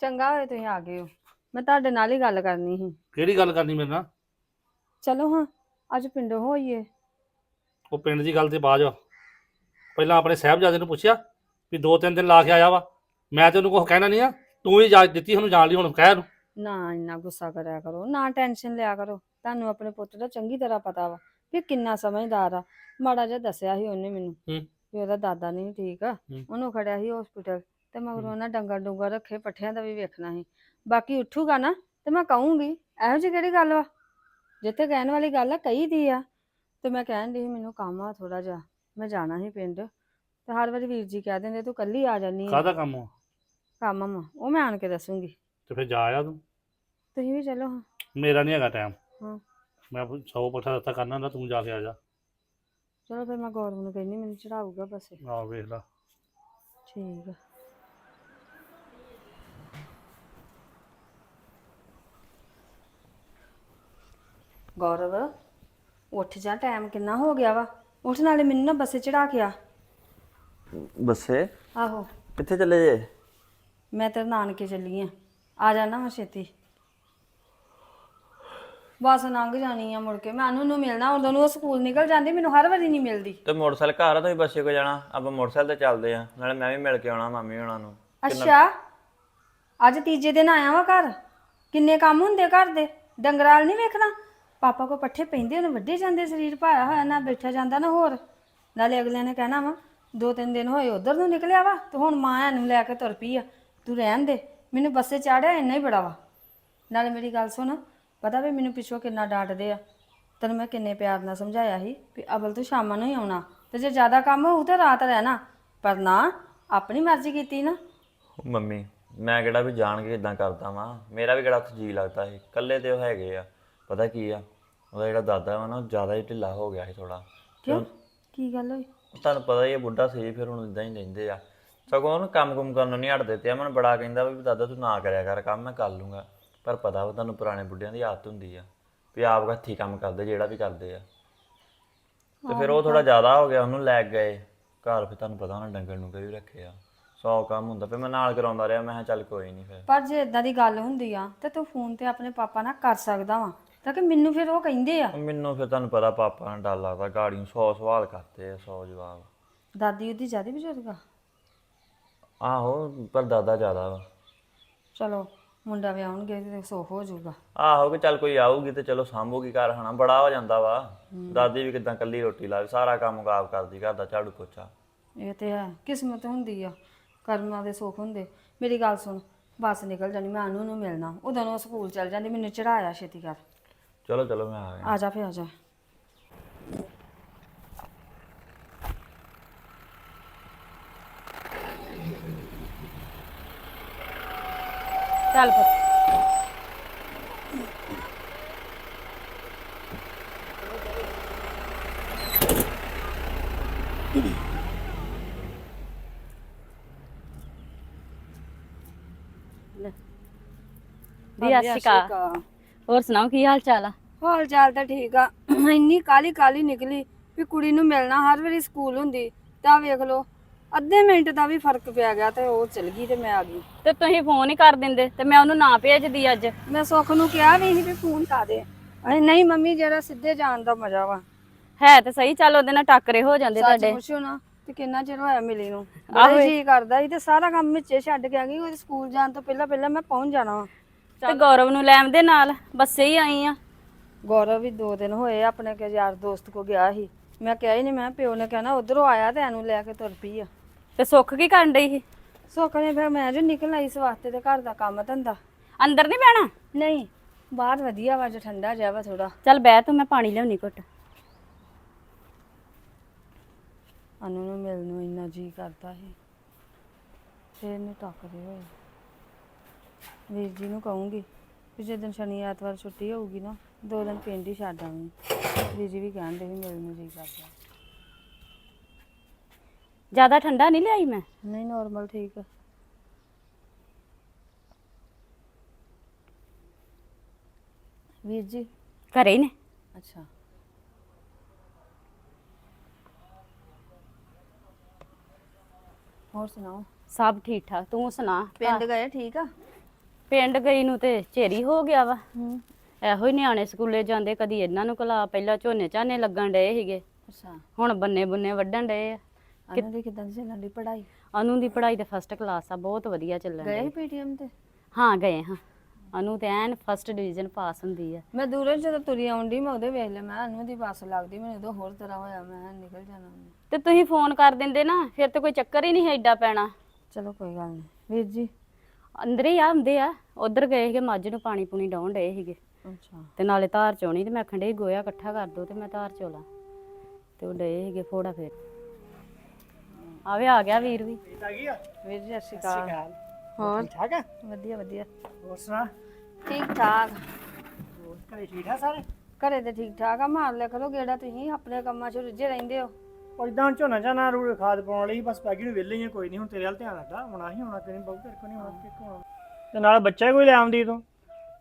ਚੰਗਾ ਹੋਇਆ ਤੁਸੀਂ ਆ ਗਏ ਹੋ। ਮੈਂ ਤੁਹਾਡੇ ਨਾਲ ਹੀ ਗੱਲ ਕਰਨੀ ਸੀ। ਕਿਹੜੀ ਗੱਲ ਕਰਨੀ ਮੇਰੇ ਨਾਲ? ਚਲੋ ਹਾਂ ਅੱਜ ਪਿੰਡੋਂ ਹੋਈਏ ਉਹ ਪਿੰਡ ਦੀ ਗੱਲ ਤੇ ਬਾਅਦ ਆ। ਪਹਿਲਾਂ ਆਪਣੇ ਸਾਹਿਬਜ਼ਾਦੇ ਨੂੰ ਪੁੱਛਿਆ ਵੀ ਦੋ ਤਿੰਨ ਦਿਨ ਲਾ ਕੇ ਆਇਆ ਵਾ। ਮੈਂ ਤੇ ਉਹਨੂੰ ਕੁਝ ਕਹਿਣਾ ਨਹੀਂ ਆ। ਤੂੰ ਹੀ ਇਜਾਜ਼ਤ ਦਿੱਤੀ ਉਹਨੂੰ ਜਾਣ ਲਈ ਹੁਣ ਕਹਿ ਉਹਨੂੰ ਨਾ ਇੰਨਾ ਗੁੱਸਾ ਕਰਿਆ ਕਰੋ ਨਾ ਟੈਨਸ਼ਨ ਲਿਆ ਕਰੋ। ਤੁਹਾਨੂੰ ਆਪਣੇ ਪੁੱਤ ਦਾ ਚੰਗੀ ਤਰ੍ਹਾਂ ਪਤਾ ਵਾ ਕਿ ਕਿੰਨਾ ਸਮਝਦਾਰ ਆ। ਮਾੜਾ ਜਿਹਾ ਦੱਸਿਆ ਸੀ ਉਹਨੇ ਮੈਨੂੰ ਹੂੰ। ਵੀ ਉਹਦਾ ਦਾਦਾ ਨਹੀਂ ਠੀਕ। ਉਹਨੂੰ ਖੜਿਆ ਸੀ ਹਸਪੀਟਲ ਤੇ ਮਗਰੋਂ। ਉਹਨਾਂ ਡੰਗਰ ਡੁੰਗਰ ਰੱਖੇ ਪੱਠਿਆਂ ਦਾ ਵੀ ਵੇਖਣਾ ਸੀ। ਬਾਕੀ ਉੱਠੂਗਾ ਨਾ ਤੇ ਮੈਂ ਕਹੂੰਗੀ ਇਹੋ ਜਿਹੀ ਕਿਹੜੀ ਗੱਲ ਵਾ? ਜਿੱਥੇ ਕਹਿਣ ਵਾਲੀ ਗੱਲ ਆ ਕਹੀ ਦੀ ਆ। ਤੇ ਮੈਂ ਕਹਿਣ ਦੀ ਮੈਨੂੰ ਕੰਮ ਆ ਥੋੜਾ ਜਿਹਾ ਮੈਂ ਜਾਣਾ ਸੀ ਪਿੰਡ। ਤੇ ਹਰ ਵਾਰੀ ਵੀਰ ਜੀ ਕਹਿ ਦਿੰਦੇ ਤੂੰ ਕੱਲੀ ਆ ਜਾਨੀ ਆ। ਕਾਹਦਾ ਕੰਮ ਆ ਕੰਮ ਆ ਉਹ ਮੈਂ ਆਣ ਕੇ ਦੱਸੂਗੀ। ਤੇ ਫਿਰ ਜਾ ਆ ਤੂੰ? ਤੁਸੀਂ ਵੀ ਚਲੋ ਹਾਂ। ਮੇਰਾ ਨਹੀਂ ਹੈਗਾ ਟਾਈਮ ਹਾਂ। ਮੈਂ 100 ਪੱਠਾ ਦਿੱਤਾ ਕਰਨਾ ਹੁੰਦਾ ਤੂੰ ਜਾ ਕੇ ਆ ਜਾ। ਚਲੋ ਫਿਰ ਮੈਂ ਗੌਰਵ ਨੂੰ ਕਹਿੰਦੀ ਮੈਨੂੰ ਚੜਾਊਗਾ ਬਸੇ। ਆ ਵੇਖ ਲੈ। ਠੀਕ ਆ। ਗੌਰਵ ਉੱਠ ਜਾ ਟਾਈਮ ਕਿੰਨਾ ਹੋ ਗਿਆ ਵਾ? ਉੱਠ ਨਾਲੇ ਮੈਨੂੰ ਨਾ ਬੱਸੇ ਚੜਾ ਕੇ ਆ। ਬੱਸੇ? ਆਹੋ। ਕਿੱਥੇ ਚੱਲੇ ਜੇ? ਮੈਂ ਤੇਰੇ ਨਾਨਕੇ ਚੱਲੀ ਆ। ਆ ਜਾਣਾ ਮੈਂ ਛੇਤੀ। ਬਸ ਲੰਘ ਜਾਣੀ ਆ ਮੁੜ ਕੇ। ਮੈਂ ਅਨੂ ਨੂੰ ਮਿਲਣਾ ਉਦੋਂ ਨੂੰ ਉਹ ਸਕੂਲ ਨਿਕਲ ਜਾਂਦੀ ਮੈਨੂੰ ਹਰ ਵਾਰੀ ਨਹੀਂ ਮਿਲਦੀ। ਤੇ ਮੋਟਰਸਾਈਕਲ ਘਰ ਆ ਤੁਸੀਂ ਬੱਸੇ ਕੋ ਜਾਣਾ? ਆਪਾਂ ਮੋਟਰਸਾਈਕਲ ਤੇ ਚੱਲਦੇ ਆ। ਨਾਲੇ ਮੈਂ ਵੀ ਮਿਲ ਕੇ ਆਉਣਾ ਮਾਮੀ ਹੋਣਾ ਨੂੰ। ਅੱਛਾ। ਅੱਜ ਤੀਜੇ ਦਿਨ ਆਇਆ ਵਾ ਘਰ? ਕਿੰਨੇ ਕੰਮ ਹੁੰਦੇ ਘਰ ਦੇ? ਡੰਗਰਾਲ ਨਹੀਂ ਵੇਖਣਾ? ਪਾਪਾ ਕੋ ਪੱਠੇ ਪੈਂਦੇ ਉਹਨੂੰ ਵੱਡੇ ਜਾਂਦੇ ਸਰੀਰ ਭਾਇਆ ਹੋਇਆ, ਨਾ ਬੈਠਾ ਜਾਂਦਾ, ਨਾ ਹੋਰ। ਨਾਲੇ ਅਗਲਿਆਂ ਨੇ ਕਹਿਣਾ ਵਾ, ਦੋ ਤਿੰਨ ਦਿਨ ਹੋਏ ਉਧਰ ਨੂੰ ਨਿਕਲਿਆ ਵਾ, ਤੇ ਹੁਣ ਮਾਂ ਨੂੰ ਲੈ ਕੇ ਤੁਰ ਪਈ ਆ। ਤੂੰ ਰਹਿਣ ਦੇ, ਮੈਨੂੰ ਬੱਸੇ ਚਾੜਿਆ ਇੰਨਾ ਹੀ ਬੜਾ ਵਾ। ਨਾਲੇ ਮੇਰੀ ਗੱਲ ਸੁਣ, ਪਤਾ ਵੀ ਮੈਨੂੰ ਪਿੱਛੋਂ ਕਿੰਨਾ ਡਾਂਟਦੇ ਆ। ਤੈਨੂੰ ਮੈਂ ਕਿੰਨੇ ਪਿਆਰ ਨਾਲ ਸਮਝਾਇਆ ਸੀ ਵੀ ਅਵਲ ਤੂੰ ਸ਼ਾਮਾਂ ਨੂੰ ਹੀ ਆਉਣਾ, ਤੇ ਜੇ ਜ਼ਿਆਦਾ ਕੰਮ ਹੋਊ ਤਾਂ ਰਾਤ ਰਹਿਣਾ। ਪਰ ਨਾ, ਆਪਣੀ ਮਰਜ਼ੀ ਕੀਤੀ ਨਾ। ਮੰਮੀ, ਮੈਂ ਕਿਹੜਾ ਵੀ ਜਾਣ ਕੇ ਇਦਾਂ ਕਰਦਾ ਵਾਂ। ਮੇਰਾ ਵੀ ਕਿਹੜਾ ਉੱਥੇ ਜੀ ਲੱਗਦਾ ਸੀ। ਇਕੱਲੇ ਤੇ ਉਹ ਹੈਗੇ ਆ। ਪਤਾ ਕੀ ਆ? ਉਹਦਾ ਜਿਹੜਾ ਦਾਦਾ ਵਾ ਨਾ ਉਹ ਜ਼ਿਆਦਾ ਹੀ ਢਿੱਲਾ ਹੋ ਗਿਆ ਸੀ ਥੋੜਾ ਕਿਉਂ? ਕੀ ਗੱਲ ਹੋਈ? ਤੁਹਾਨੂੰ ਪਤਾ ਹੀ ਹੈ ਬੁੱਢਾ ਸੀ ਫਿਰ ਹੁਣ ਇਦਾਂ ਹੀ ਰਹਿੰਦੇ ਆ। ਸਗੋਂ ਉਹਨੂੰ ਕੰਮ ਕੁਮ ਕਰਨ ਨੂੰ ਨਹੀਂ ਹਟਦੇ ਤੇ ਮੈਨੂੰ ਬੜਾ ਕਹਿੰਦਾ ਵੀ ਦਾਦਾ ਤੂੰ ਨਾ ਕਰਿਆ ਕਰ ਕੰਮ ਮੈਂ ਕਰ ਲੂੰਗਾ। ਪਰ ਪਤਾ ਵਾ ਤੁਹਾਨੂੰ ਪੁਰਾਣੇ ਬੁੱਢਿਆਂ ਦੀ ਆਦਤ ਹੁੰਦੀ ਆ ਵੀ ਆਪ ਹੱਥੀ ਕੰਮ ਕਰਦੇ ਜਿਹੜਾ ਵੀ ਕਰਦੇ ਆ। ਤੇ ਫਿਰ ਉਹ ਥੋੜਾ ਜ਼ਿਆਦਾ ਹੋ ਗਿਆ ਉਹਨੂੰ ਲੈ ਗਏ। ਘਰ ਫਿਰ ਤੁਹਾਨੂੰ ਪਤਾ ਉਹਨਾਂ ਡੰਗਰ ਨੂੰ ਵੀ ਰੱਖੇ ਆ। ਸੌ ਕੰਮ ਹੁੰਦਾ ਫਿਰ ਮੈਂ ਨਾਲ ਕਰਾਉਂਦਾ ਰਿਹਾ ਮੈਂ ਕਿਹਾ ਚੱਲ ਕੋਈ ਨਹੀਂ ਫਿਰ। ਪਰ ਜੇ ਇਦਾਂ ਦੀ ਗੱਲ ਹੁੰਦੀ ਆ ਤੇ ਤੂੰ ਫੋਨ ਤੇ ਆਪਣੇ ਪਾਪਾ ਨਾਲ ਕਰ ਸਕਦਾ ਵਾ। ਤਾਂ ਕਿ ਮੈਨੂੰ ਫਿਰ ਉਹ ਕਹਿੰਦੇ ਆ। ਮੈਨੂੰ ਫਿਰ ਤੁਹਾਨੂੰ ਪਤਾ ਪਾਪਾ ਨੂੰ ਡਰ ਲੱਗਦਾ ਗਾੜੀਆਂ 100 ਸਵਾਲ ਕਰਤੇ ਆ 100 ਜਵਾਬ। ਦਾਦੀ ਉਹਦੀ ਜ਼ਿਆਦਾ ਬਜ਼ੁਰਗ ਆ? ਆਹੋ ਪਰ ਦਾਦਾ ਜ਼ਿਆਦਾ ਵਾ। ਚਲੋ ਮੁੰਡਾ ਵਿਆਹਣਗੇ ਤੇ ਸੁੱਖ ਹੋ ਜਾਊਗਾ। ਆਹੋ ਕਿ ਚੱਲ ਕੋਈ ਆਊਗੀ ਤੇ ਚਲੋ ਸਾਂਭੂਗੀ ਘਰ ਹਨਾ ਬੜਾ ਹੋ ਜਾਂਦਾ ਵਾ। ਦਾਦੀ ਵੀ ਕਿਦਾਂ ਕੱਲੀ ਰੋਟੀ ਲਾਵੇ ਸਾਰਾ ਕੰਮ ਕਾਬ ਕਰਦੀ ਘਰ ਦਾ ਝਾੜੂ ਪੋਚਾ। ਇਹ ਤੇ ਹੈ ਕਿਸਮਤ ਹੁੰਦੀ ਆ ਕਰਮਾਂ ਦੇ ਸੁੱਖ ਹੁੰਦੇ। ਮੇਰੀ ਗੱਲ ਸੁਣ ਬੱਸ ਨਿਕਲ ਜਾਣੀ ਮੈਂ ਅਨੂ ਨੂੰ ਮਿਲਣਾ। ਉਦੋਂ ਉਹ ਸਕੂਲ ਚਲ ਜਾਂਦੀ ਮੈਨੂੰ ਚੜਾਇਆ ਛੇਤੀ ਕਰ ਚਲੋ ਚਲੋ ਮੈਂ ਆ ਗਿਆ। ਆ ਜਾ ਫੇ ਆ ਜਾ। ਚੱਲ ਪੁੱਤ ਦੀ ਅਸ਼ਿਕਾ ਹੋਰ ਸੁਣਾਓ ਕੀ ਹਾਲ ਚਾਲ ਆ? ਹਾਲ ਚਾਲ ਤਾਂ ਠੀਕ ਆ। ਇੰਨੀ ਕਾਲੀ ਕਾਲੀ ਨਿਕਲੀ ਵੀ ਕੁੜੀ ਨੂੰ ਮਿਲਣਾ ਹਰ ਵਾਰੀ ਸਕੂਲ ਹੁੰਦੀ ਤਾਂ ਵੇਖ ਲੋ ਅੱਧੇ ਮਿੰਟ ਦਾ ਵੀ ਫ਼ਰਕ ਪਿਆ ਗਿਆ ਤੇ ਉਹ ਚਲ ਗਈ ਤੇ ਮੈਂ ਆ ਗਈ। ਤੇ ਤੁਸੀਂ ਫੋਨ ਹੀ ਕਰ ਦਿੰਦੇ ਤੇ ਮੈਂ ਉਹਨੂੰ ਨਾ ਭੇਜਦੀ ਅੱਜ। ਮੈਂ ਸੁੱਖ ਨੂੰ ਕਿਹਾ ਵੀ ਸੀ ਵੀ ਫੋਨ ਕਰ ਦੇ। ਅਰੇ ਨਹੀਂ ਮੰਮੀ ਜਿਹੜਾ ਸਿੱਧੇ ਜਾਣ ਦਾ ਮਜ਼ਾ ਵਾ। ਹੈ ਤੇ ਸਹੀ ਚੱਲ ਉਹਦੇ ਨਾਲ ਟੱਕਰੇ ਹੋ ਜਾਂਦੇ ਸੱਚ ਤੁਹਾਡੇ। ਪੁੱਛੋ ਨਾ ਤੇ ਕਿੰਨਾ ਚਿਰ ਹੋਇਆ ਮਿਲੀ ਨੂੰ। ਬੜਾ ਜੀ ਕਰਦਾ ਸੀ ਤੇ ਸਾਰਾ ਕੰਮ ਵਿੱਚੇ ਛੱਡ ਕੇ ਆ ਗਈ ਉਹ ਸਕੂਲ ਜਾਣ ਤੋਂ ਪਹਿਲਾਂ ਪਹਿਲਾਂ ਮੈਂ ਪਹੁੰਚ ਜਾਣਾ ਤੇ ਗੌਰਵ ਨੂੰ ਲੈ ਆਉਂਦੇ ਨਾਲ ਬੱਸੇ ਹੀ ਆਈ ਆ। ਗੌਰਵ ਵੀ ਦੋ ਦਿਨ ਹੋਏ ਆਪਣੇ ਕੇ ਯਾਰ ਦੋਸਤ ਕੋ ਗਿਆ ਸੀ। ਮੈਂ ਕਿਹਾ ਹੀ ਨਹੀਂ ਮੈਂ ਪਿਓ ਨੇ ਕਹਿਣਾ ਉਧਰੋਂ ਆਇਆ ਤੇ ਇਹਨੂੰ ਲੈ ਕੇ ਤੁਰ ਪਈ ਆ। ਤੇ ਸੁੱਖ ਕੀ ਕਰਨ ਡਈ ਸੀ? ਸੁੱਖ ਨੇ ਫਿਰ ਮੈਂ ਜੋ ਨਿਕਲ ਆਈ ਇਸ ਵਾਸਤੇ ਤੇ ਘਰ ਦਾ ਕੰਮ ਧੰਦਾ। ਅੰਦਰ ਨਹੀਂ ਬਹਿਣਾ? ਨਹੀਂ ਬਾਹਰ ਵਧੀਆ ਵਾ ਜੋ ਠੰਡਾ ਜਿਹਾ ਵਾ ਥੋੜਾ ਚੱਲ ਬਹਿ ਤੂੰ ਮੈਂ ਪਾਣੀ ਲਿਆਉਣੀ ਘੁੱਟ। ਅਨੂ ਨੂੰ ਮਿਲਣ ਨੂੰ ਇੰਨਾ ਜੀ ਕਰਦਾ ਸੀ। ਫਿਰ ਇਹਨੂੰ ਟੱਕਦੇ ਹੋਏ। ਵੀਰ ਜੀ ਨੂੰ ਕਹੂੰਗੀ ਕਿ ਜੇ ਦਿਨ ਸ਼ਨੀ ਐਤਵਾਰ ਛੁੱਟੀ ਹੋਊਗੀ ਨਾ ਦੋ ਦਿਨ ਪਿੰਡ ਹੀ ਛੱਡ ਆਵਾਂਗੀ ਵੀਰ ਜੀ ਵੀ ਕਹਿੰਦੇ ਵੀ ਮਿਲਣ ਨੂੰ ਜੀ ਕਰਦਾ ਜ਼ਿਆਦਾ ਠੰਡਾ ਨਹੀਂ ਲਿਆਈ ਮੈਂ? ਨਹੀਂ ਨਾਰਮਲ ਠੀਕ ਆ। ਵੀਰ ਜੀ। ਘਰੇ ਹੀ ਨੇ? ਅੱਛਾ। ਹੋਰ ਸੁਣਾਓ? ਸਭ ਠੀਕ ਠਾਕ ਤੂੰ ਸੁਣਾ? ਪਿੰਡ ਗਏ ਠੀਕ ਆ? ਪਿੰਡ ਗਈ ਨੂੰ ਤੇ ਚੇਰੀ ਹੋ ਗਿਆ ਵਾ। ਇਹੋ ਹੀ ਨਿਆਣੇ ਸਕੂਲੇ ਜਾਂਦੇ ਕਦੀ ਇਹਨਾਂ ਨੂੰ ਕਲਾ ਪਹਿਲਾਂ ਝੋਨੇ ਝਾਨੇ ਲੱਗਣ ਡਏ ਸੀਗੇ। ਅੱਛਾ। ਹੁਣ ਬੰਨੇ ਬੰਨੇ ਵੱਢਣ ਡਏ ਆ। ਇਹਨਾਂ ਦੀ ਕਿਦਾਂ ਚੱਲਣ ਦੀ ਪੜ੍ਹਾਈ? ਅਨੂ ਦੀ ਪੜ੍ਹਾਈ ਤੇ ਫਸਟ ਕਲਾਸ ਆ ਬਹੁਤ ਵਧੀਆ ਚੱਲਣ ਗਏ ਡਈ ਪੀਟੀਐਮ ਤੇ? ਹਾਂ ਗਏ ਹਾਂ। ਅਨੂ ਤੇ ਐਨ ਫਸਟ ਡਿਵੀਜ਼ਨ ਪਾਸ ਹੁੰਦੀ ਆ। ਮੈਂ ਦੂਰੋਂ ਜਦੋਂ ਤੁਰੀ ਆਉਂਦੀ ਮੈਂ ਉਹਦੇ ਵੇਖ ਲਿਆ ਮੈਂ ਅਨੂ ਦੀ ਬੱਸ ਲੱਗਦੀ ਮੈਨੂੰ ਉਦੋਂ ਹੋਰ ਤਰ੍ਹਾਂ ਹੋਇਆ ਮੈਂ ਨਿਕਲ ਜਾਣਾ ਤੇ ਤੁਸੀਂ ਫੋਨ ਕਰ ਦਿੰਦੇ ਨਾ ਫਿਰ ਤੇ ਕੋਈ ਚੱਕਰ ਹੀ ਨਹੀਂ ਐਡਾ ਪੈਣਾ। ਚਲੋ ਕੋਈ ਗੱਲ ਨਹੀਂ। ਵੀਰ ਜੀ ਅੰਦਰ ਹੀ ਆ ਹੁੰਦੇ ਆ ਉਧਰ ਗਏ ਸੀਗੇ ਮੱਝ ਨੂੰ ਪਾਣੀ ਪੂਣੀ ਡਾਉਣ ਡਏ ਸੀਗੇ। ਅੱਛਾ। ਤੇ ਨਾਲੇ ਧਾਰ ਚੋਣੀ ਤੇ ਮੈਂ ਆਖਣ ਡਈ ਗੋਇਆ ਇਕੱਠਾ ਕਰ ਦੋ ਤੇ ਮੈਂ ਧਾਰ ਚੋਲਾ। ਤੇ ਉਹ ਡਏ ਸੀਗੇ ਫੋੜਾ ਫੇਰ। ਆਵੇ ਆ ਗਿਆ ਵੀਰ ਵੀ। ਵੀਰ ਜੀ ਸਤਿ ਸ਼੍ਰੀ ਅਕਾਲ। ਹੋਰ? ਠੀਕ ਆ? ਵਧੀਆ ਵਧੀਆ। ਹੋਰ ਸੁਣਾ? ਠੀਕ ਠਾਕ। ਹੋਰ ਘਰੇ ਠੀਕ ਆ ਸਾਰੇ? ਘਰੇ ਤੇ ਠੀਕ ਠਾਕ ਆ ਮਾਰ ਲਿਆ ਕਰੋ ਗੇੜਾ ਤੁਸੀਂ ਆਪਣੇ ਕੰਮਾਂ 'ਚ ਰੁੱਝੇ ਰਹਿੰਦੇ ਹੋ। ਉਹ ਇਦਾਂ ਝੋਨਾ ਝਾਨਾ ਰੂ ਖਾਦ ਪਾਉਣ ਲਈ ਬਸ ਪੈਗੀ ਨੂੰ ਵਿਹਲੇ ਹੀ ਆ ਕੋਈ ਨਹੀਂ ਹੁਣ ਤੇਰੇ ਵੱਲ ਧਿਆਨ ਰੱਖਦਾ ਹੋਣਾ ਹੀ ਹੋਣਾ ਤੇਰੇ ਬਹੁਤ ਤੇਰੇ ਕੋ ਨਹੀਂ ਹੋਣਾ ਕਿ ਹੋਣਾ। ਤੇ ਨਾਲ ਬੱਚਾ ਕੋਈ ਲੈ ਆਉਂਦੀ ਤੂੰ?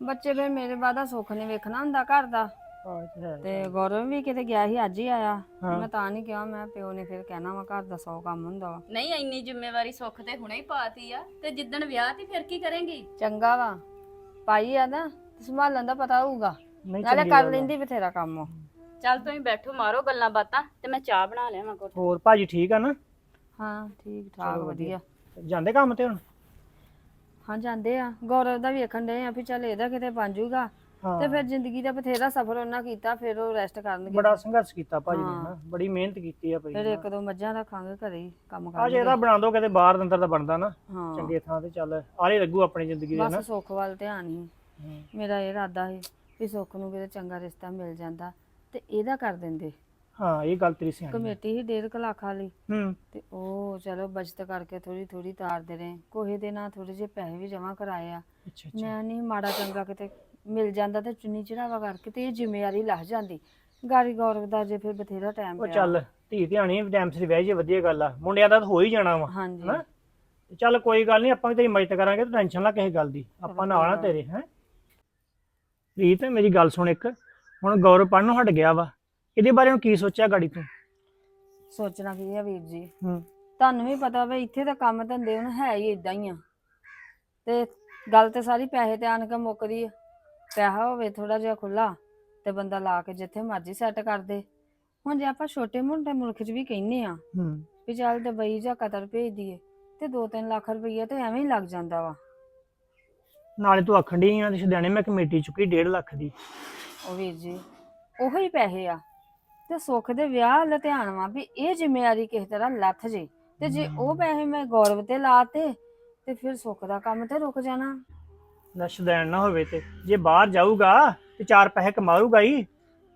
ਬੱਚੇ ਫਿਰ ਮੇਰੇ ਬਾਅਦ ਸੁੱਖ ਨੇ ਵੇਖਣਾ ਹੁੰਦਾ ਘਰ ਦਾ। ਤਾਂ ਗੌਰਵ ਵੀ ਕਿਤੇ ਗਿਆ ਸੀ ਅੱਜ ਹੀ ਆਇਆ। ਮੈਂ ਤਾਂ ਨਹੀਂ ਕਿਹਾ ਮੈਂ ਪਿਓ ਨੇ ਫਿਰ ਕਹਿਣਾ ਵਾ ਘਰ ਦਾ ਸੌ ਕੰਮ ਹੁੰਦਾ ਵਾ। ਨਹੀਂ ਇੰਨੀ ਜ਼ਿੰਮੇਵਾਰੀ ਸੁੱਖ ਤੇ ਹੁਣੇ ਹੀ ਪਾਤੀ ਆ ਤੇ ਜਿੱਦਣ ਵਿਆਹ ਤੀ ਫਿਰ ਕੀ ਕਰੇਂਗੀ? ਚੰਗਾ ਵਾ। ਪਾਈ ਆ ਨਾ ਤੇ ਸੰਭਾਲਣ ਦਾ ਪਤਾ ਹੋਊਗਾ। ਨਹੀਂ ਨਾਲੇ ਕਰ ਲੈਂਦੀ ਬਥੇਰਾ ਕੰਮ ਉਹ। ਚੱਲ ਤੁਸੀਂ ਬੈਠੋ ਮਾਰੋ ਗੱਲਾਂ ਬਾਤਾਂ ਤੇ ਮੈਂ ਚਾਹ ਬਣਾ ਲਿਆ ਮੈਂ ਕੋਲ ਹੋਰ ਭਾਜੀ ਠੀਕ ਆ ਨਾ? ਹਾਂ ਠੀਕ ਠਾਕ ਵਧੀਆ। ਜਾਂਦੇ ਕੰਮ ਤੇ ਹੁਣ? ਹਾਂ ਜਾਂਦੇ ਆ। ਗੌਰਵ ਦਾ ਵੀ ਵੇਖਣ ਦੇ ਆ ਵੀ ਚੱਲ ਇਹਦਾ ਕਿਤੇ ਬਣ ਜਾਊਗਾ ਹਾਂ। ਤੇ ਫਿਰ ਜ਼ਿੰਦਗੀ ਦਾ ਬਥੇਰਾ ਸਫਰ ਉਹਨਾਂ ਕੀਤਾ ਫਿਰ ਉਹ ਰੈਸਟ ਕਰਨਗੇ। ਬੜਾ ਸੰਘਰਸ਼ ਕੀਤਾ ਭਾਜੀ ਨੇ ਨਾ ਬੜੀ ਮਿਹਨਤ ਕੀਤੀ ਆ ਭਾਈ ਫਿਰ ਇੱਕ ਦੋ ਮੱਝਾਂ ਰੱਖਾਂਗੇ ਘਰੇ ਹੀ ਕੰਮ ਆ ਕਰਾਂਗੇ ਜੇ ਇਹਦਾ ਬਣਾ ਦੋ ਕਿਤੇ ਬਾਹਰ ਅੰਦਰ ਦਾ ਬਣਦਾ ਨਾ ਹਾਂ। ਚੰਗੇ ਥਾਂ ਤੇ ਚੱਲ ਆਰੇ ਲੱਗੂ ਆਪਣੀ ਜ਼ਿੰਦਗੀ ਦੇ ਨਾ। ਬਸ ਸੁੱਖ ਵੱਲ ਧਿਆਨ ਹੀ। ਹੂੰ। ਮੇਰਾ ਇਹ ਇਰਾਦਾ ਸੀ ਵੀ ਸੁੱਖ ਨੂੰ ਕਿਤੇ ਚੰਗਾ ਰਿਸ਼ਤਾ ਮਿਲ ਜਾਂਦਾ। ਤੇ ਇਹਦਾ ਕਰ ਦਿੰਦੇ। ਹਾਂ ਇਹ ਗੱਲ ਤੇਰੀ ਸਿਆਣੀ ਕਮੇਟੀ ਹੀ ਡੇਢ ਕੁ ਲੱਖ ਵਾਲੀ। ਹੂੰ। ਤੇ ਉਹ ਚਲੋ ਬਚਤ ਕਰਕੇ ਥੋੜੀ ਥੋੜੀ ਤਾਰਦੇ ਰਹੇ। ਕੋਹੇ ਦੇ ਨਾਲ ਥੋੜੇ ਜਿਹੇ ਪੈਸੇ ਵੀ ਜਮ੍ਹਾਂ ਕਰਾਏ ਆ। ਅੱਛਾ ਅੱਛਾ। ਮੈਂ ਨਹੀਂ ਮਾੜਾ ਚੰਗਾ ਕਿਤੇ ਮਿਲ ਜਾਂਦਾ ਤੇ ਚੁੰਨੀ ਚੜਾਵਾ ਕਰਕੇ ਤੇ ਇਹ ਜ਼ਿੰਮੇਵਾਰੀ ਲੱਹ ਜਾਂਦੀ। ਗਾਰੀ ਗੌਰਵ ਦਾ ਜੇ ਫਿਰ ਬਥੇਰਾ ਟਾਈਮ ਉਹ ਚੱਲ ਧੀ ਧਿਆਣੀ ਟਾਈਮ ਸਿਰ ਵਿਆਹ ਜੇ ਵਧੀਆ ਗੱਲ ਆ। ਮੁੰਡਿਆਂ ਦਾ ਤਾਂ ਹੋ ਹੀ ਜਾਣਾ ਵਾ ਹਾਂਜੀ। ਹੈਂ? ਤੇ ਚੱਲ ਕੋਈ ਗੱਲ ਨਹੀਂ ਆਪਾਂ ਵੀ ਤੇਰੀ ਮਦਦ ਕਰਾਂਗੇ ਤੂੰ ਟੈਨਸ਼ਨ ਨਾ ਕਿਸੇ ਗੱਲ ਦੀ। ਆਪਾਂ ਨਾਲ ਆ ਤੇਰੇ ਹੈ? ਰੀਤ ਮੇਰੀ ਗੱਲ ਸੁਣ ਇੱਕ। ਹੁਣ ਗੌਰਵ ਪੜਨੋਂ ਹਟ ਗਿਆ ਵਾ। ਇਹਦੇ ਬਾਰੇ ਹੁਣ ਕੀ ਸੋਚਿਆ ਗਾੜੀ ਤੂੰ? ਸੋਚਣਾ ਕੀ ਹੈ ਵੀਰ ਜੀ? ਹੂੰ। ਤੁਹਾਨੂੰ ਵੀ ਪਤਾ ਵਾ ਇੱਥੇ ਤਾਂ ਕੰਮ ਧੰਦੇ ਹੁਣ ਹੈ ਹੀ ਇਦਾਂ ਹੀ ਆ। ਤੇ ਗੱਲ ਤੇ ਸਾਰੀ ਪੈਸੇ ਤੇ ਆਣ ਕੇ ਮੁੱਕਦੀ ਆ। ਪੈਸਾ ਹੋਵੇ ਥੋੜਾ ਜਿਹਾ ਖੁੱਲਾ ਤੇ ਬੰਦਾ ਲਾ ਕੇ ਜਿੱਥੇ ਮਰਜ਼ੀ ਸੈੱਟ ਕਰ ਦੇ। ਹੁਣ ਜੇ ਆਪਾਂ ਛੋਟੇ ਮੋਟੇ ਮੁਲਕ 'ਚ ਵੀ ਕਹਿੰਨੇ ਆ ਹੂੰ। ਵੀ ਚੱਲ ਦੁਬਈ ਜਾਂ ਕਤਰ ਭੇਜ ਦਈਏ ਤੇ 2-3 ਲੱਖ ਰੁਪਈਆ ਤੇ ਐਵੇਂ ਹੀ ਲੱਗ ਜਾਂਦਾ ਵਾ। ਨਾਲੇ ਤੂੰ ਆਖਣ ਡਈ ਆ ਤੇ ਮੈਂ ਕਮੇਟੀ ਚੁੱਕੀ 1.5 ਲੱਖ ਦੀ। ਉਹ ਵੀਰ ਜੀ ਉਹੋ ਹੀ ਪੈਸੇ ਆ। ਤੇ ਸੁੱਖ ਦੇ ਵਿਆਹ ਵੱਲ ਧਿਆਨ ਵਾ ਵੀ ਇਹ ਜ਼ਿੰਮੇਵਾਰੀ ਕਿਸੇ ਤਰ੍ਹਾਂ ਲੱਥ ਜੇ। ਤੇ ਜੇ ਉਹ ਪੈਸੇ ਮੈਂ ਗੌਰਵ ਤੇ ਲਾਤੇ ਤੇ ਫਿਰ ਸੁੱਖ ਦਾ ਕੰਮ ਤੇ ਰੁਕ ਜਾਣਾ। ਨਸ਼ਦੈਣ ਨਾ ਹੋਵੇ ਤੇ। ਜੇ ਬਾਹਰ ਜਾਊਗਾ ਤੇ ਚਾਰ ਪੈਸੇ ਕਮਾਊਗਾ ਹੀ।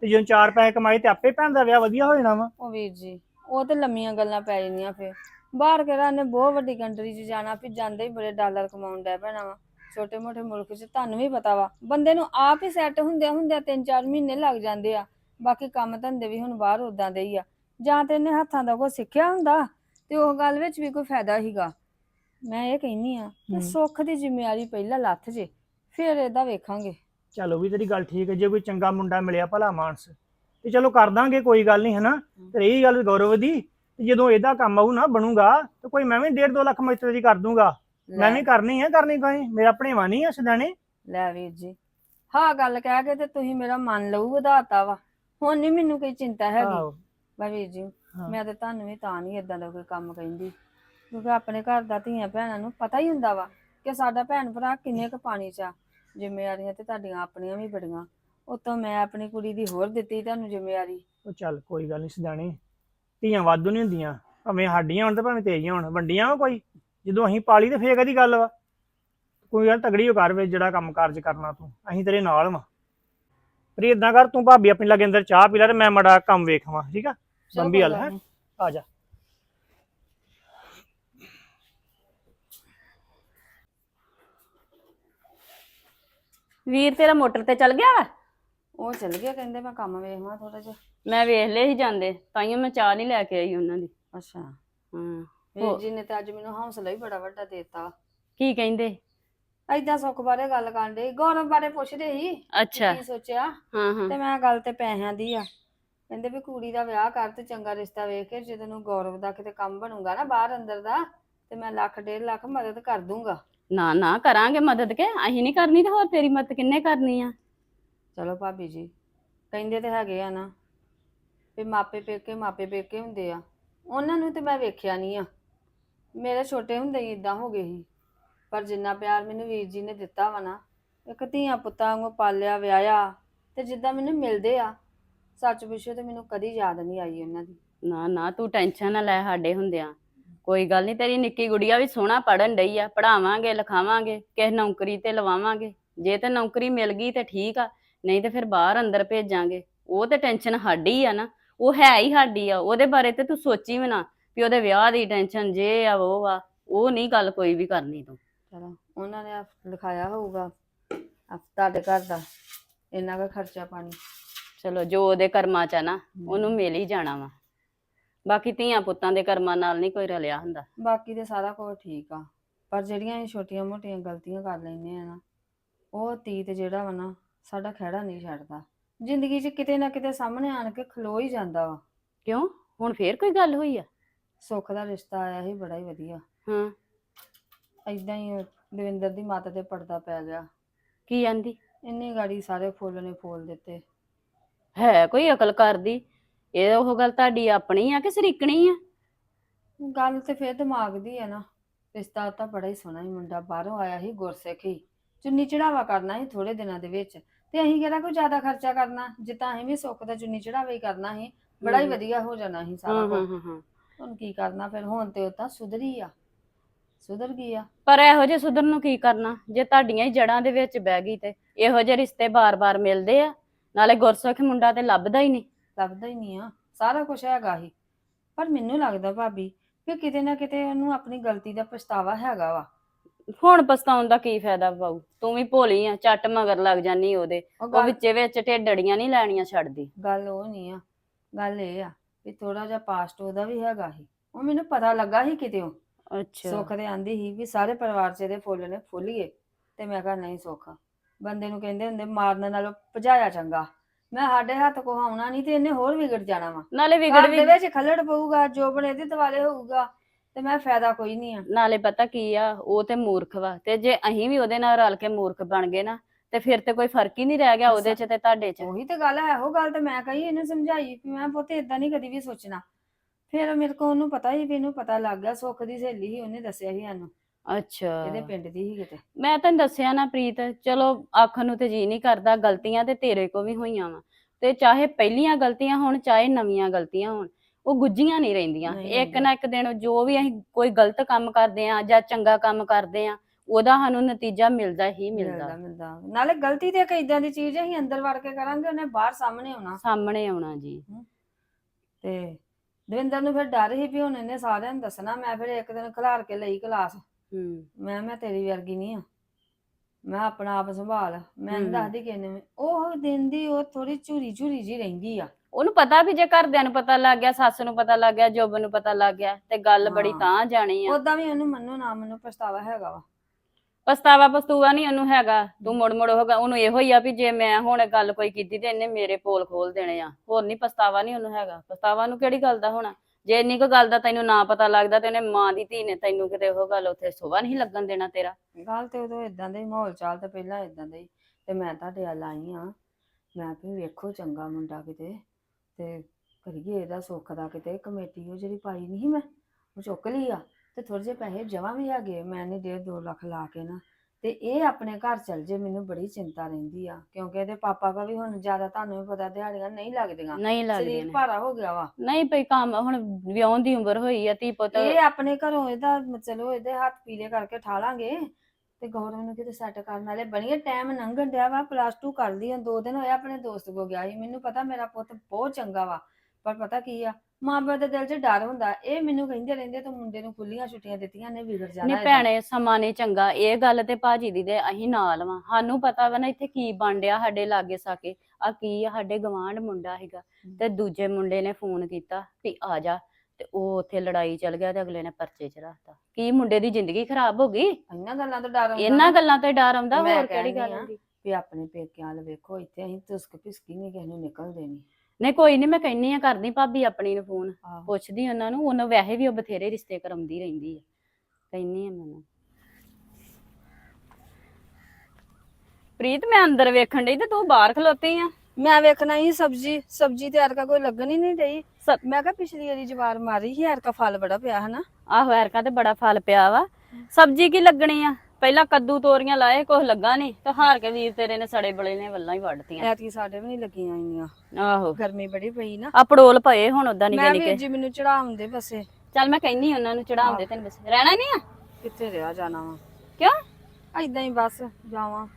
ਤੇ ਜਦੋਂ ਚਾਰ ਪੈਸੇ ਕਮਾਏ ਤੇ ਆਪੇ ਭੈਣ ਦਾ ਵਿਆਹ ਵਧੀਆ ਹੋ ਜਾਣਾ ਵਾ। ਉਹ ਵੀਰ ਜੀ ਉਹ ਤੇ ਲੰਮੀਆਂ ਗੱਲਾਂ ਪੈ ਜਾਂਦੀਆਂ ਫਿਰ। ਬਾਹਰ ਕਿਹੜਾ ਨੇ ਬਹੁਤ ਵੱਡੀ ਕੰਟਰੀ 'ਚ ਜਾਣਾ ਫਿਰ ਜਾਂਦੇ ਹੀ ਬੜੇ ਡਾਲਰ ਕਮਾਉਣ ਡੈ ਪੈਣਾ ਵਾ। ਛੋਟੇ ਮੋਟੇ ਮੁਲਕ 'ਚ ਤੁਹਾਨੂੰ ਵੀ ਪਤਾ ਵਾ। ਬੰਦੇ ਨੂੰ ਆਪ ਹੀ ਸੈੱਟ ਹੁੰਦੇ ਹੁੰਦੇ 3-4 ਮਹੀਨੇ ਲੱਗ ਜਾਂਦੇ ਆ। ਬਾਕੀ ਕੰਮ ਧੰਦੇ ਵੀ ਹੁਣ ਬਾਹਰ ਉਦਾਂ ਦੇ ਹੀ ਆ। ਜਾਂ ਤੇ ਇਹਨੇ ਹੱਥਾਂ ਦਾ ਕੋਈ ਸਿੱਖਿਆ ਹੁੰਦਾ ਤੇ ਉਹ ਗੱਲ ਵਿੱਚ ਵੀ ਕੋਈ ਫਾਇਦਾ ਹੀਗਾ। ਮੈਂ ਇਹ ਕਹਿੰਨੀ ਆ ਕਿ ਸੁੱਖ ਦੀ ਜ਼ਿੰਮੇਵਾਰੀ ਪਹਿਲਾਂ ਲੱਥ ਜੇ ਫਿਰ ਇਹਦਾ ਵੇਖਾਂਗੇ। ਚਲੋ ਵੀ ਤੇਰੀ ਗੱਲ ਠੀਕ ਹੈ ਜੇ ਕੋਈ ਚੰਗਾ ਮੁੰਡਾ ਮਿਲਿਆ ਭਲਾ ਮਾਨਸ ਤੇ ਚਲੋ ਕਰ ਦਾਂਗੇ ਕੋਈ ਗੱਲ ਨਹੀਂ ਹਨਾ? ਤੇ ਰਹੀ ਗੱਲ ਗੌਰਵ ਦੀ ਤੇ ਜਦੋਂ ਇਹਦਾ ਕੰਮ ਆਊ ਨਾ ਬਣੂਗਾ ਤੇ ਕੋਈ ਮੈਂ ਵੀ 1.5 2 ਲੱਖ ਮਜਤ ਦੀ ਕਰ ਦੂੰਗਾ। ਮੈਂ ਵੀ ਕਰਨੀ ਹੈ ਕਰਨੀ ਕੋਈ? ਮੇਰਾ ਭਣੇਵਾ ਨਹੀਂ ਹੈ ਸਦਾਣੇ। ਲੈ ਵੀਰ ਜੀ ਹਾਂ ਗੱਲ ਕਹਿ ਕੇ ਤੇ ਤੁਸੀਂ ਮੇਰਾ ਮਨ ਲਊ ਵਧਾਤਾ ਵਾ। ਹੁਣ ਨਹੀਂ ਮੈਨੂੰ ਕੋਈ ਚਿੰਤਾ ਹੈਗੀ। ਆਹੋ। ਬਾ ਵੀਰ ਜੀ ਹਾਂ। ਮੈਂ ਤੇ ਤੁਹਾਨੂੰ ਵੀ ਤਾਂ ਨਹੀਂ ਇਦਾਂ ਦਾ ਕੋਈ ਕੰਮ ਕਹਿੰਦੀ। ਕਿਉਂਕਿ ਆਪਣੇ ਘਰ ਦਾ ਧੀਆਂ ਭੈਣਾਂ ਨੂੰ ਪਤਾ ਹੀ ਹੁੰਦਾ ਵਾ ਕਿ ਸਾਡਾ ਭੈਣ ਭਰਾ ਕਿੰਨੇ ਕੁ ਪਾਣੀ 'ਚ ਆ। ਜ਼ਿੰਮੇਵਾਰੀਆਂ ਤੇ ਤੁਹਾਡੀਆਂ ਆਪਣੀਆਂ ਵੀ ਬੜੀਆਂ। ਉਤੋਂ ਮੈਂ ਆਪਣੀ ਕੁੜੀ ਦੀ ਹੋਰ ਦਿੱਤੀ ਤੁਹਾਨੂੰ ਜ਼ਿੰਮੇਵਾਰੀ। ਉਹ ਚੱਲ ਕੋਈ ਗੱਲ ਨਹੀਂ ਸਦਾਣੇ ਧੀਆਂ ਵਾਧੂ ਨਹੀਂ ਹੁੰਦੀਆਂ। ਭਾਵੇਂ ਸਾਡੀਆਂ ਹੋਣ ਤੇ ਭਾਵੇਂ ਤੇਰੀਆਂ ਹੋਣ ਵੰਡੀਆਂ ਵਾ ਕੋਈ? ਜਦੋਂ ਅਸੀਂ ਪਾਲੀ ਤੇ ਫੇਰ ਕਦੀ ਗੱਲ ਵਾ? ਕੋਈ ਗੱਲ ਤਗੜੀ ਹੋ ਕਰ ਵੇ ਜਿਹੜਾ ਕੰਮ ਕਾਰਜ ਕਰਨਾ ਤੂੰ ਅਸੀਂ ਤੇਰੇ ਨਾਲ ਵਾ। ਪਰ ਇਦਾਂ ਕਰ ਤੂੰ ਭਾਬੀ ਆਪਣੀ ਲਾਗੇ ਅੰਦਰ ਚਾਹ ਪੀ ਲੈ ਤੇ ਮੈਂ ਮੜਾ ਕੰਮ ਵੇਖਵਾਂ ਠੀਕ ਆ? ਚਲੋ ਬੰਬੀ ਕੋਈ ਹਲ ਗੱਲ ਹੈ। ਆ ਜਾ। ਵੀਰ ਤੇਰਾ ਮੋਟਰ ਤੇ ਚੱਲ ਗਿਆ ਵਾ? ਉਹ ਚਲ ਗਿਆ ਕਹਿੰਦੇ ਮੈਂ ਕੰਮ ਵੇਖਵਾਂ ਥੋੜਾ ਜਿਹਾ। ਮੈਂ ਵੇਖ ਲਏ ਹੀ ਜਾਂਦੇ ਤਾਈਓ ਮੈਂ ਚਾਹ ਨਹੀਂ ਲੈ ਕੇ ਆਈ ਉਹਨਾਂ ਦੀ। ਅੱਛਾ। ਹਾਂ। ਵੀਰ ਜੀ ਨੇ ਤਾਂ ਅੱਜ ਮੈਨੂੰ ਹੌਸਲਾ ਹੀ ਬੜਾ ਵੱਡਾ ਦੇਤਾ। ਕੀ ਕਹਿੰਦੇ? ਐਦਾਂ ਸੁੱਖ ਬਾਰੇ ਗੱਲ ਕਰਦੇ ਗੌਰਵ ਬਾਰੇ ਪੁੱਛਦੇ ਸੀ। ਅੱਛਾ। ਕੀ ਸੋਚਿਆ? ਹਾਂ ਹਾਂ। ਤੇ ਮੈਂ ਗੱਲ ਤੇ ਪੈਸਿਆਂ ਦੀ ਆ। ਕਹਿੰਦੇ ਵੀ ਕੁੜੀ ਦਾ ਵਿਆਹ ਕਰ ਤੇ ਚੰਗਾ ਰਿਸ਼ਤਾ ਵੇਖ ਕੇ ਜਦੋਂ ਨੂੰ ਗੌਰਵ ਦਾ ਕਿਤੇ ਕੰਮ ਬਣੂਗਾ ਨਾ ਬਾਹਰ ਅੰਦਰ ਦਾ ਤੇ ਮੈਂ ਲੱਖ ਡੇਢ ਲੱਖ ਮਦਦ ਕਰ ਦੂੰਗਾ। ਨਾ ਨਾ ਕਰਾਂਗੇ ਮਦਦ ਕੇ। ਅਸੀਂ ਨਹੀਂ ਕਰਨੀ ਤੇ ਹੋਰ ਤੇਰੀ ਮਦਦ ਕਿੰਨੇ ਕਰਨੀ ਆ? ਚਲੋ ਭਾਬੀ ਜੀ ਕਹਿੰਦੇ ਤੇ ਹੈਗੇ ਆ ਨਾ। ਵੀ ਮਾਪੇ ਪੇਕੇ ਮਾਪੇ ਪੇਕੇ ਹੁੰਦੇ ਆ। ਉਹਨਾਂ ਨੂੰ ਤੇ ਮੈਂ ਵੇਖਿਆ ਨਹੀਂ ਆ। ਮੇਰੇ ਛੋਟੇ ਹੁੰਦੇ ਹੀ ਇਦਾਂ ਹੋ ਗਏ ਸੀ। ਪਰ ਜਿੰਨਾ ਪਿਆਰ ਮੈਨੂੰ ਵੀਰ ਜੀ ਨੇ ਦਿੱਤਾ ਵਾ ਨਾ, ਇੱਕ ਧੀਆਂ ਪੁੱਤਾਂ ਵਾਂਗੂ ਪਾਲਿਆ ਵਿਆਹਿਆ ਤੇ ਜਿੱਦਾਂ ਮੈਨੂੰ ਮਿਲਦੇ ਆ, ਸੱਚ ਪੁੱਛੋ ਤੇ ਮੈਨੂੰ ਕਦੀ ਯਾਦ ਨਹੀਂ ਆਈ ਉਹਨਾਂ ਦੀ। ਨਾ ਨਾ, ਤੂੰ ਟੈਨਸ਼ਨ ਨਾ ਲੈ ਸਾਡੇ ਹੁੰਦਿਆਂ। ਕੋਈ ਗੱਲ ਨਹੀਂ, ਤੇਰੀ ਨਿੱਕੀ ਗੁੜੀਆ ਵੀ ਸੋਹਣਾ ਪੜਨ ਡਈ ਆ ਪੜਾਵਾਂਗੇ ਲਿਖਾਵਾਂਗੇ, ਕਿਸੇ ਨੌਕਰੀ ਤੇ ਲਵਾਵਾਂਗੇ। ਜੇ ਤੇ ਨੌਕਰੀ ਮਿਲ ਗਈ ਤੇ ਠੀਕ ਆ, ਨਹੀਂ ਤੇ ਫਿਰ ਬਾਹਰ ਅੰਦਰ ਭੇਜਾਂਗੇ। ਉਹ ਤੇ ਟੈਨਸ਼ਨ ਸਾਡੀ ਆ ਨਾ, ਉਹ ਹੈ ਹੀ ਸਾਡੀ ਆ, ਉਹਦੇ ਬਾਰੇ ਤੇ ਤੂੰ ਸੋਚੀ ਵੀ ਨਾ। ਵੀ ਉਹਦੇ ਵਿਆਹ ਦੀ ਟੈਨਸ਼ਨ ਜੇ ਆ ਉਹ ਆ ਉਹ ਨਹੀਂ ਗੱਲ ਕੋਈ ਵੀ ਕਰਨੀ ਤੂੰ। ਚਲੋ ਉਹਨਾਂ ਨੇ ਆਪ ਲਿਖਾਇਆ ਹੋਊਗਾ ਆਪ ਤੁਹਾਡੇ ਘਰ ਦਾ ਇੰਨਾ ਕੁ ਖਰਚਾ ਪਾਣੀ। ਚਲੋ ਜੋ ਉਹਦੇ ਕਰਮਾਂ ਚ ਆ ਨਾ ਉਹਨੂੰ ਮਿਲ ਹੀ ਜਾਣਾ ਵਾ। ਬਾਕੀ ਧੀਆਂ ਪੁੱਤਾਂ ਦੇ ਕਰਮਾਂ ਨਾਲ ਨਹੀਂ ਕੋਈ ਰਲਿਆ ਹੁੰਦਾ। ਬਾਕੀ ਤੇ ਸਾਰਾ ਕੁਝ ਠੀਕ ਆ ਪਰ ਜਿਹੜੀਆਂ ਇਹ ਛੋਟੀਆਂ ਮੋਟੀਆਂ ਗਲਤੀਆਂ ਕਰ ਲੈਂਦੇ ਆ ਨਾ ਉਹ ਅਤੀਤ ਜਿਹੜਾ ਵਾ ਨਾ ਸਾਡਾ ਖਹਿੜਾ ਨਹੀਂ ਛੱਡਦਾ। ਜ਼ਿੰਦਗੀ 'ਚ ਕਿਤੇ ਨਾ ਕਿਤੇ ਸਾਹਮਣੇ ਆਣ ਕੇ ਖਲੋ ਹੀ ਜਾਂਦਾ ਵਾ। ਕਿਉਂ? ਹੁਣ ਫੇਰ ਕੋਈ ਗੱਲ ਹੋਈ ਆ? ਸੁੱਖ ਦਾ ਰਿਸ਼ਤਾ ਆਇਆ ਸੀ ਬੜਾ ਹੀ ਵਧੀਆ। ਹਾਂ। ਐਦਾਂ ਹੀ ਦਵਿੰਦਰ ਦੀ ਮਾਤਾ ਤੇ ਪਰਦਾ ਪੈ ਗਿਆ। ਕੀ ਆਂਦੀ? ਇੰਨੀ ਗਾੜੀ ਸਾਰੇ ਫੁੱਲ ਨੇ ਫੋਲ ਦਿੱਤੇ। ਹੈ ਕੋਈ ਅਕਲ ਕਰਦੀ? ਇਹ ਉਹ ਗੱਲ ਤੁਹਾਡੀ ਆਪਣੀ ਆ ਕਿ ਸਰੀਕਣੀ ਆ? ਗੱਲ ਤੇ ਫੇਰ ਦਿਮਾਗ ਦੀ ਹੈ ਨਾ। ਰਿਸ਼ਤਾ ਤਾਂ ਬੜਾ ਹੀ ਸੋਹਣਾ ਹੀ ਮੁੰਡਾ ਬਾਹਰੋਂ ਆਇਆ ਸੀ ਗੁਰਸਿੱਖ ਹੀ। ਚੁੰਨੀ ਚੜਾਵਾ ਕਰਨਾ ਸੀ ਥੋੜੇ ਦਿਨਾਂ ਦੇ ਵਿੱਚ। ਤੇ ਅਸੀਂ ਕਿਹੜਾ ਕੋਈ ਜ਼ਿਆਦਾ ਖਰਚਾ ਕਰਨਾ? ਜਿੱਦਾਂ ਅਸੀਂ ਵੀ ਸੁੱਖ ਦਾ ਚੁੰਨੀ ਚੜਾਵਾ ਹੀ ਕਰਨਾ ਸੀ ਬੜਾ ਹੀ। ਵਧੀਆ ਹੋ ਜਾਣਾ ਸੀ ਸਾਰਾ ਹਾਂ ਹਾਂ ਕੁਝ ਹਾਂ ਹਾਂ। ਹੁਣ ਕੀ ਕਰਨਾ ਫਿਰ? ਹੁਣ ਤੇ ਉਹ ਤਾਂ ਸੁਧਰੀ ਆ। ਸੁਧਰ ਗਈ ਆ। ਪਰ ਇਹੋ ਜਿਹੇ ਸੁਧਰ ਨੂੰ ਕੀ ਕਰਨਾ? ਜੇ ਤੁਹਾਡੀਆਂ ਹੀ ਜੜਾਂ ਦੇ ਵਿੱਚ ਬਹਿ ਗਈ ਤੇ ਇਹੋ ਜਿਹੇ ਰਿਸ਼ਤੇ ਬਾਰ-ਬਾਰ ਮਿਲਦੇ ਆ। ਨਾਲੇ ਗੁਰਸਿੱਖ ਮੁੰਡਾ ਤੇ ਲੱਭਦਾ ਹੀ ਨਹੀਂ। ਲੱਭਦਾ ਹੀ ਨਹੀਂ ਆ। ਸਾਰਾ ਕੁਝ ਹੈਗਾ ਹੀ। ਪਰ ਮੈਨੂੰ ਲੱਗਦਾ ਭਾਬੀ ਕਿ ਕਿਤੇ ਨਾ ਕਿਤੇ ਉਹਨੂੰ ਆਪਣੀ ਗਲਤੀ ਦਾ ਪਛਤਾਵਾ ਹੈਗਾ ਵਾ। ਹੁਣ ਪਛਤਾਉਣ ਦਾ ਕੀ ਫਾਇਦਾ ਬਾਊ? ਤੂੰ ਵੀ ਭੋਲੀ ਆ ਚੱਟ ਮਗਰ ਲੱਗ ਜਾਨੀ ਉਹਦੇ। ਉਹ ਉਹ ਗੱਲ ਵਿੱਚੇ ਵਿੱਚ ਢੇਡੜੀਆਂ ਨਹੀਂ ਲੈਣੀਆਂ ਛੱਡਦੀ। ਗੱਲ ਉਹ ਨਹੀਂ ਆ। ਗੱਲ ਇਹ ਆ ਵੀ ਥੋੜਾ ਜਿਹਾ ਪਾਸਟ ਉਹਦਾ ਵੀ ਹੈਗਾ ਸੀ। ਉਹ ਮੈਨੂੰ ਪਤਾ ਲੱਗਾ ਸੀ ਕਿਤੇ ਉਹ। ਅੱਛਾ। ਸੁੱਖ ਦੇ ਆਂਦੀ ਸੀ ਵੀ ਸਾਰੇ ਪਰਿਵਾਰ ਚ ਇਹਦੇ ਫੁੱਲ ਨੇ ਫੁੱਲੀਏ ਤੇ ਮੈਂ ਕਿਹਾ ਨਹੀਂ ਸੁੱਖ ਬੰਦੇ ਨੂੰ ਕਹਿੰਦੇ ਹੁੰਦੇ ਮਾਰਨ ਨਾਲੋਂ ਭਜਾਇਆ ਚੰਗਾ। ਮੈਂ ਸਾਡੇ ਹੱਥ ਕੋ ਆਉਣਾ ਨਹੀਂ ਤੇ ਇਹਨੇ ਹੋਰ ਵਿਗੜ ਜਾਣਾ ਵਾ। ਨਾਲੇ ਵਿਗੜ ਘਰ ਵੀ ਦੇ ਵਿੱਚ ਖੱਲੜ ਪਊਗਾ ਜੋਬਨ ਇਹਦੇ ਦਿਵਾਲੇ ਹੋਊਗਾ ਤੇ ਮੈਂ ਫਾਇਦਾ ਕੋਈ ਨਹੀਂ ਆ। ਨਾਲੇ ਪਤਾ ਕੀ ਆ ਉਹ ਤੇ ਮੂਰਖ ਵਾ। ਤੇ ਜੇ ਅਸੀਂ ਵੀ ਉਹਦੇ ਨਾਲ ਰਲ ਕੇ ਮੂਰਖ ਬਣ ਗਏ ਨਾ ਤੇ ਫਿਰ ਤੇ ਕੋਈ ਫ਼ਰਕ ਹੀ ਨਹੀਂ ਰਹਿ ਗਿਆ ਉਹਦੇ ਚ ਤੇ ਤੁਹਾਡੇ ਚ। ਉਹੀ ਤੇ ਗੱਲ ਹੈ ਉਹ ਗੱਲ ਤੇ ਮੈਂ ਕਹੀ ਇਹਨੂੰ ਸਮਝਾਈ ਵੀ ਮੈਂ ਪੁੱਤ ਇਦਾਂ ਨਹੀਂ ਕਦੀ ਵੀ ਸੋਚਣਾ। ਫਿਰ ਮੇਰੇ ਕੋ ਉਹਨੂੰ ਪਤਾ ਹੀ ਵੀ ਇਹਨੂੰ ਪਤਾ ਲੱਗ ਗਿਆ ਸੁੱਖ ਦੀ ਸਹੇਲੀ ਸੀ ਉਹਨੇ ਦੱਸਿਆ ਸੀ ਸਾਨੂੰ। ਅੱਛਾ। ਇਹਦੇ ਪਿੰਡ ਦੀ ਸੀ ਕਿਤੇ। ਮੈਂ ਤੈਨੂੰ ਦੱਸਿਆ ਨਾ ਪ੍ਰੀਤ ਚਲੋ ਆਖਣ ਨੂੰ ਤੇ ਜੀ ਨਹੀਂ ਕਰਦਾ ਗਲਤੀਆਂ ਤੇ ਤੇਰੇ ਕੋ ਵੀ ਹੋਈਆਂ ਵਾ। ਤੇ ਚਾਹੇ ਪਹਿਲੀਆਂ ਗਲਤੀਆਂ ਹੋਣ ਚਾਹੇ ਨਵੀਆਂ ਗਲਤੀਆਂ ਹੋਣ ਉਹ ਗੁੱਝੀਆਂ ਨਹੀਂ ਰਹਿੰਦੀਆਂ। ਨਹੀਂ। ਇੱਕ ਨਾ ਇੱਕ ਦਿਨ ਜੋ ਵੀ ਅਸੀਂ ਕੋਈ ਗਲਤ ਕੰਮ ਕਰਦੇ ਆ ਜਾਂ ਚੰਗਾ ਕੰਮ ਕਰਦੇ ਆ ਉਹਦਾ ਸਾਨੂੰ ਨਤੀਜਾ ਮਿਲਦਾ ਹੀ ਮਿਲਦਾ। ਮਿਲਦਾ ਮਿਲਦਾ। ਨਾਲੇ ਗਲਤੀ ਤੇ ਇੱਕ ਇਦਾਂ ਦੀ ਚੀਜ਼ ਹੈ ਅਸੀਂ ਅੰਦਰ ਵੜ ਕੇ ਕਰਾਂਗੇ ਉਹਨੇ ਬਾਹਰ ਸਾਹਮਣੇ ਆਉਣਾ। ਸਾਹਮਣੇ ਆਉਣਾ ਜੀ। ਤੇ ਦਵਿੰਦਰ ਨੂੰ ਫਿਰ ਡਰ ਸੀ ਵੀ ਹੁਣ ਇਹਨੇ ਸਾਰਿਆਂ ਨੂੰ ਦੱਸਣਾ ਮੈਂ ਫਿਰ ਇੱਕ ਦਿਨ ਖਿਲਾਰ ਕੇ ਲਈ ਕਲਾਸ। ਹੂੰ। ਮੈਂ ਮੈਂ ਤੇਰੀ ਵਰਗੀ ਨਹੀਂ ਆ। ਮੈਂ ਆਪਣਾ ਆਪ ਸੰਭਾਲ। ਮੈਂ ਨੀ ਹਮ। ਦੱਸਦੀ ਕਿੰਨੇ ਵੀ। ਉਹ ਦਿਨ ਦੀ ਉਹ ਥੋੜੀ ਝੂਰੀ ਝੂਰੀ ਜੀ ਰਹਿੰਦੀ ਆ। ਉਹਨੂੰ ਪਤਾ ਵੀ ਜੇ ਘਰਦਿਆਂ ਨੂੰ ਪਤਾ ਲੱਗ ਗਿਆ ਸੱਸ ਨੂੰ ਪਤਾ ਲੱਗ ਗਿਆ ਜੋਬ ਨੂੰ ਪਤਾ ਲੱਗ ਗਿਆ ਤੇ ਗੱਲ ਬੜੀ ਹਾਂ। ਤਾਂ ਜਾਣੀ ਆ। ਉਦਾਂ ਵੀ ਉਹਨੂੰ ਮੰਨੋ ਨਾ ਮੰਨੋ ਪਛਤਾਵਾ ਹੈਗਾ ਵਾ। ਪਛਤਾਵਾ ਪਛਤੂਆ ਨਹੀਂ ਉਹਨੂੰ ਹੈਗਾ। ਤੂੰ ਮੁੜ ਮੁੜ ਹੋਗਾ ਉਹਨੂੰ ਇਹੋ ਹੀ ਆ ਵੀ ਜੇ ਮੈਂ ਹੁਣ ਗੱਲ ਕੋਈ ਕੀਤੀ ਤੇ ਇਹਨੇ ਮੇਰੇ ਪੋਲ ਖੋਲ ਦੇਣੇ ਆ। ਹੋਰ ਨਹੀਂ ਪਛਤਾਵਾ ਨਹੀਂ ਉਹਨੂੰ ਹੈਗਾ। ਪਛਤਾਵਾ ਨੂੰ ਕਿਹੜੀ ਗੱਲ ਦਾ ਹੋਣਾ? ਜੇ ਇੰਨੀ ਕੋ ਗੱਲ ਦਾ ਤੈਨੂੰ ਨਾ ਪਤਾ ਲੱਗਦਾ ਤੇ ਉਹਨੇ ਮਾਂ ਦੀ ਧੀ ਨੇ ਤੈਨੂੰ ਕਿਤੇ ਉਹ ਗੱਲ ਉੱਥੇ ਸੋਭਾ ਨਹੀਂ ਲੱਗਣ ਦੇਣਾ ਤੇਰਾ। ਗੱਲ ਤੇ ਉਦੋਂ ਇਦਾਂ ਦੇ ਮਾਹੌਲ ਚਾਲ ਤਾਂ ਪਹਿਲਾਂ ਇਦਾਂ ਦੇ ਤੇ ਮੈਂ ਤੁਹਾਡੇ ਵੱਲ ਆਈ ਆ ਮੈਂ ਵੀ ਵੇਖੋ ਚੰਗਾ ਮੁੰਡਾ ਕਿਤੇ। ਤੇ ਕਰੀਏ ਇਹਦਾ ਸੁੱਖ ਦਾ ਕਿਤੇ। ਕਮੇਟੀ ਉਹ ਜਿਹੜੀ ਪਾਈ ਨਹੀਂ ਮੈਂ, ਉਹ ਚੁੱਕ ਲਈ ਆ। ਤੇ ਥੋੜੇ ਜਿਹੇ ਪੈਸੇ ਜਮਾ ਵੀ ਹੈਗੇ ਮੈਂ ਨੇ ਡੇਢ ਦੋ ਲੱਖ ਲਾ ਕੇ ਨਾ। ਤੇ ਇਹ ਆਪਣੇ ਘਰ ਚਲ ਜੇ ਮੈਨੂੰ ਬੜੀ ਚਿੰਤਾ ਰਹਿੰਦੀ ਆ। ਕਿਉਂਕਿ ਇਹਦੇ ਪਾਪਾ ਦਾ ਵੀ ਹੁਣ ਜ਼ਿਆਦਾ ਤੁਹਾਨੂੰ ਵੀ ਪਤਾ ਦਿਹਾੜੀਆਂ ਨਹੀਂ ਲੱਗਦੀਆਂ। ਨਹੀਂ ਲੱਗਦੇ ਸਰੀਰ ਨੇ ਭਾਰਾ ਹੋ ਗਿਆ ਵਾ। ਨਹੀਂ ਭਈ ਕੰਮ ਹੁਣ ਵਿਆਹੁਣ ਦੀ ਉਮਰ ਹੋਈ ਆ ਧੀ ਪੁੱਤ। ਇਹ ਆਪਣੇ ਘਰੋਂ ਇਹਦਾ ਚਲੋ ਇਹਦੇ ਹੱਥ ਪੀਲੇ ਕਰਕੇ ਠਾਲਾਂਗੇ ਤੇ ਗੌਰਵ ਨੂੰ ਕਿਤੇ ਸੈੱਟ ਕਰਨ ਵਾਲੇ ਬਣੀਏ ਟਾਈਮ ਲੰਘਣ ਡਿਆ ਵਾ ਪਲੱਸ 2 ਕਰਦੀ ਆ। ਦੋ ਦਿਨ ਹੋਇਆ ਆਪਣੇ ਦੋਸਤ ਕੋ ਗਿਆ ਸੀ। ਮੈਨੂੰ ਪਤਾ ਮੇਰਾ ਪੁੱਤ ਬਹੁਤ ਚੰਗਾ ਵਾ ਪਰ ਪਤਾ ਕੀ ਆ ਮਾਂ ਬਾਪ ਦੇ ਦਿਲ 'ਚ ਡਰ ਹੁੰਦਾ। ਇਹ ਮੈਨੂੰ ਕਹਿੰਦੇ ਰਹਿੰਦੇ ਤੂੰ ਮੁੰਡੇ ਨੂੰ ਖੁੱਲੀਆਂ ਛੁੱਟੀਆਂ ਦਿੱਤੀਆਂ ਨੇ ਵਿਗੜ ਜਾਣਾ ਨਹੀਂ ਇਹਦਾ। ਭੈਣੇ ਸਮਾਂ ਨਹੀਂ ਚੰਗਾ। ਇਹ ਗੱਲ ਤੇ ਭਾਜੀ ਦੀ ਦੇ ਅਸੀਂ ਨਾਲ ਵਾਂ। ਸਾਨੂੰ ਪਤਾ ਵਾ ਨਾ ਇੱਥੇ ਕੀ ਬਣ ਡਿਆ ਸਾਡੇ ਲਾਗੇ ਸਾਕੇ ਆ ਕੀ ਆ ਸਾਡੇ ਗਵਾਂਢ ਮੁੰਡਾ ਹੈਗਾ ਤੇ ਦੂਜੇ ਮੁੰਡੇ ਨੇ ਫੋਨ ਕੀਤਾ ਵੀ ਆ ਜਾ। ਤੇ ਉਹ ਉੱਥੇ ਲੜਾਈ ਚੱਲ ਗਿਆ ਤੇ ਅਗਲੇ ਨੇ ਪਰਚੇ ਚ ਰੱਖਤਾ ਕੀ ਮੁੰਡੇ ਦੀ ਜ਼ਿੰਦਗੀ ਖਰਾਬ ਹੋ ਗਈ? ਇਹਨਾਂ ਗੱਲਾਂ ਤੋਂ ਡਰ ਹੁੰਦਾ ਇਹਨਾਂ ਗੱਲਾਂ ਤੋਂ ਹੀ ਡਰ ਆਉਂਦਾ ਮੈਂ ਹੋਰ ਕਿਹੜੀ ਗੱਲ ਆ, ਹੁੰਦੀ ਵੀ ਆਪਣੇ ਪੇਕਿਆਂ ਵੱਲ ਵੇਖੋ ਇੱਥੇ ਅਸੀਂ ਤੁਸਕ ਪਿਸਕੀ ਨਹੀਂ ਕਿਸੇ ਨੂੰ ਨਿਕਲ ਦੇਣੀ ਨਹੀਂ ਕੋਈ ਨਹੀਂ ਮੈਂ ਕਹਿੰਨੀ ਆ ਕਰਦੀ ਭਾਬੀ ਆਪਣੀ ਨੂੰ ਫੋਨ। ਆਹੋ। ਪੁੱਛਦੀ ਉਹਨਾਂ ਨੂੰ ਉਹਨੂੰ ਵੈਸੇ ਵੀ ਉਹ ਬਥੇਰੇ ਰਿਸ਼ਤੇ ਕਰਾਉਂਦੀ ਰਹਿੰਦੀ ਆ। ਕਹਿੰਨੀ ਆ ਮੈਨੂੰ ਪ੍ਰੀਤ ਮੈਂ ਅੰਦਰ ਵੇਖਣ ਡਈ ਤੇ ਤੂੰ ਬਾਹਰ ਖਲੋਤੀ ਆ। ਮੈਂ ਵੇਖਣਾ ਹੀ ਸਬਜੀ ਸਬਜੀ ਤੇ ਐਰਕਾ ਕੋਈ ਲੱਗਣ ਹੀ ਨਹੀਂ ਸ- ਮੈਂ ਕਿਹਾ ਪਿਛਲੀ ਵਾਰੀ ਜਵਾਰ ਮਾਰੀ ਸੀ ਐਰਕਾ ਫਲ ਬੜਾ ਪਿਆ ਹਨਾ? ਆਹੋ ਐਰਕਾ ਤੇ ਬੜਾ ਫਲ ਪਿਆ ਵਾ। ਸਬਜ਼ੀ ਕੀ ਲੱਗਣੀ ਆ? ਪਹਿਲਾਂ ਕੱਦੂ ਤੋਰੀਆਂ ਲਾਏ ਕੁਛ ਲੱਗਾ ਨਹੀਂ ਤੇ ਹਾਰ ਕੇ ਵੀਰ ਤੇਰੇ ਨੇ ਸੜੇ ਬਲੇ ਨੇ ਵੱਲਾਂ ਹੀ ਵੱਢਤੀਆਂ ਐਤਕੀ ਸਾਡੇ ਵੀ ਨਹੀਂ ਲੱਗੀਆਂ ਇੰਨੀਆਂ। ਆਹੋ। ਗਰਮੀ ਬੜੀ ਪਈ ਨਾ। ਆ ਪੜੋਲ ਪਏ ਹੁਣ ਉਦਾਂ ਨਿੱਕੇ ਮੈਂ ਨਿੱਕੇ। ਵੀ ਜੀ ਮੈਨੂੰ ਚੜਾਉਂਦੇ ਬਸੇ ਚੱਲ ਮੈਂ ਕਹਿੰਨੀ ਉਹਨਾਂ ਨੂੰ ਚੜਾਉਂਦੇ ਤੈਨੂੰ ਬਸ ਰਹਿਣਾ ਨਹੀਂ ਆ? ਕਿੱਥੇ ਰਿਹਾ ਜਾਣਾ ਵਾ? ਕਿਉਂ? ਐਦਾਂ ਹੀ ਬਸ ਜਾਵਾਂ।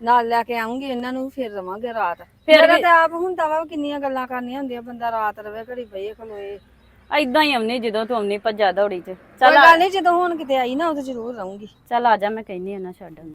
ਨਾਲ ਲੈ ਕੇ ਆਉਂਗੀ ਇਹਨਾਂ ਨੂੰ ਫਿਰ ਰਵਾਂਗੇ ਰਾਤ। ਫਿਰ ਮੇਰਾ ਤੇ ਆਪ ਹੁੰਦਾ ਵਾ ਕਿੰਨੀਆਂ ਗੱਲਾਂ ਕਰਨੀਆਂ ਹੁੰਦੀਆਂ ਬੰਦਾ ਰਾਤ ਰਵੇ ਘੜੀ ਪਈਏ ਖਲੋਏ। ਐਦਾਂ ਹੀ ਆਉਣੀ ਜਦੋਂ ਤੂੰ ਆਉਣੀ ਭੱਜਾ ਦੌੜੀ ਚ। ਚੱਲ ਆ- ਗੱਲ ਨਹੀਂ ਜਦੋਂ ਹੁਣ ਕਿਤੇ ਆਈ ਨਾ ਉਦੋਂ ਜ਼ਰੂਰ ਰਹੂੰਗੀ। ਚੱਲ ਆ ਜਾ ਮੈਂ ਕਹਿੰਨੀ ਉਹਨਾਂ ਛੱਡ।